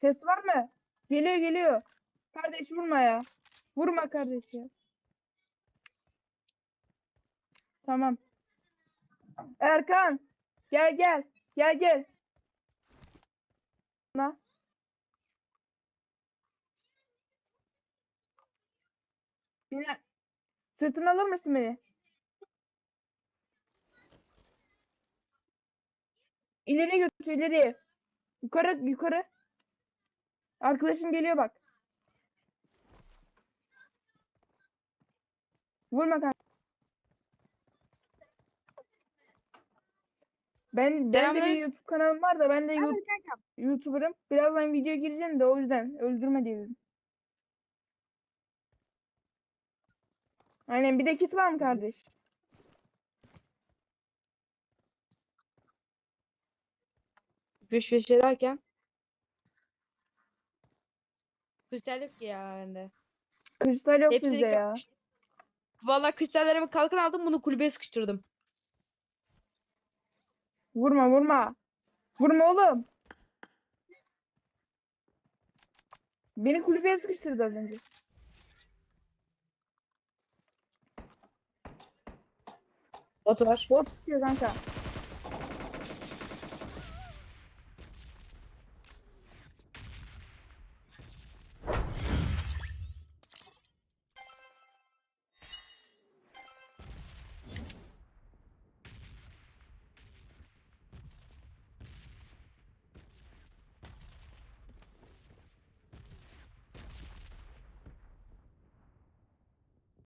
Ses var mı? Geliyor geliyor. Kardeş vurma ya. Vurma kardeş ya. Tamam. Erkan. Gel gel. Gel gel. Na. Beni sırtına alır mısın beni? İleri götür ileri. Yukarı yukarı. Arkadaşım geliyor bak. Vurma kanka. Ben ben de bir. YouTube kanalım var da ben de kankam. YouTuber'ım. Birazdan video gireceğim de o yüzden öldürme dedim. Aynen bir de kit var mı kardeş? Güç ve şey derken. Kristal yok ki ya bende. Kristal yok Hepsini bizde ya. Valla kristallerimi kalkan aldım bunu kulübeye sıkıştırdım. Vurma vurma. Vurma oğlum. Beni kulübeye sıkıştırdı az önce. Bot var. Bot tutuyor kanka.